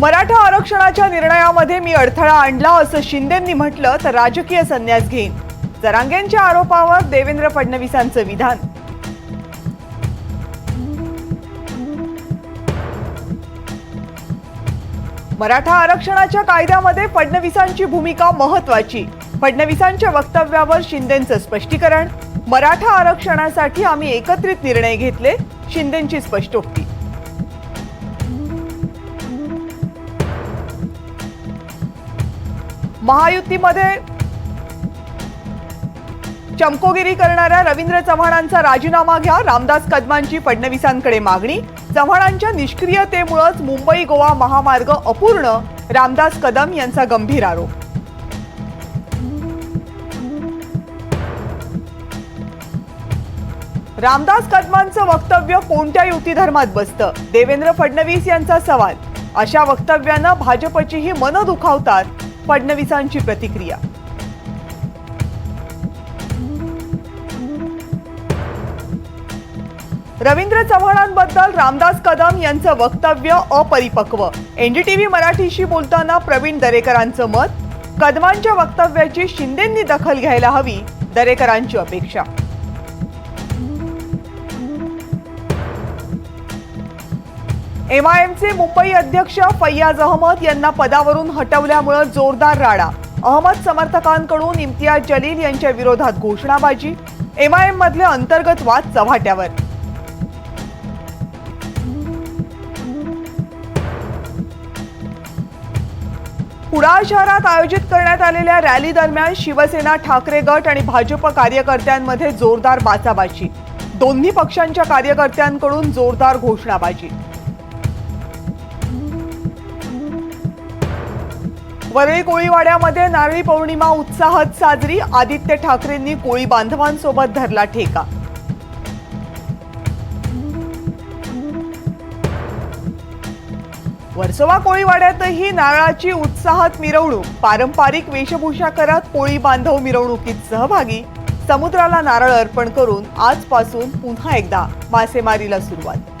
मराठा आरक्षणाच्या निर्णयामध्ये मी अडथळा आणला असं शिंदेंनी म्हटलं तर राजकीय संन्यास घेईन. जरांगेंच्या आरोपावर देवेंद्र फडणवीसांचं विधान. मराठा आरक्षणाच्या कायद्यामध्ये फडणवीसांची भूमिका महत्वाची फडणवीसांच्या वक्तव्यावर शिंदेंचं स्पष्टीकरण. मराठा आरक्षणासाठी आम्ही एकत्रित निर्णय घेतले शिंदेंची स्पष्टोक्ती. महायुतीमध्ये चमकोगिरी करणाऱ्या रवींद्र चव्हाणांचा राजीनामा घ्या. रामदास कदमांची फडणवीसांकडे मागणी. चव्हाणांच्या निष्क्रियतेमुळेच मुंबई गोवा महामार्ग अपूर्ण. रामदास कदम यांचा गंभीर आरोप. रामदास कदमांचं वक्तव्य कोणत्या युती धर्मात बसतं? देवेंद्र फडणवीस यांचा सवाल. अशा वक्तव्यानं भाजपचीही मन दुखावतात. फडणवीसांची प्रतिक्रिया. रवींद्र चव्हाणांबद्दल रामदास कदम यांचं वक्तव्य अपरिपक्व. एनडीटीव्ही मराठीशी बोलताना प्रवीण दरेकरांचं मत कदमांच्या वक्तव्याची शिंदेंनी दखल घ्यायला हवी दरेकरांची अपेक्षा. एमआयएमचे मुंबई अध्यक्ष फैयाज अहमद यांना पदावरून हटवल्यामुळे जोरदार राडा. अहमद समर्थकांकडून इम्तियाज जलील यांच्या विरोधात घोषणाबाजी एमआयएम मधले अंतर्गत वाद चव्हाट्यावर. कुडाळ शहरात आयोजित करण्यात आलेल्या रॅली दरम्यान शिवसेना ठाकरे गट आणि भाजप कार्यकर्त्यांमध्ये जोरदार बाचाबाची. दोन्ही पक्षांच्या कार्यकर्त्यांकडून जोरदार घोषणाबाजी. वरळी कोळीवाड्यामध्ये नारळी पौर्णिमा उत्साहात साजरी. आदित्य ठाकरेंनी कोळी बांधवांसोबत धरला ठेका. वर्सोवा कोळीवाड्यातही नारळाची उत्साहात मिरवणूक. पारंपरिक वेशभूषा करत कोळी बांधव मिरवणुकीत सहभागी. समुद्राला नारळ अर्पण करून आजपासून पुन्हा एकदा मासेमारीला सुरुवात.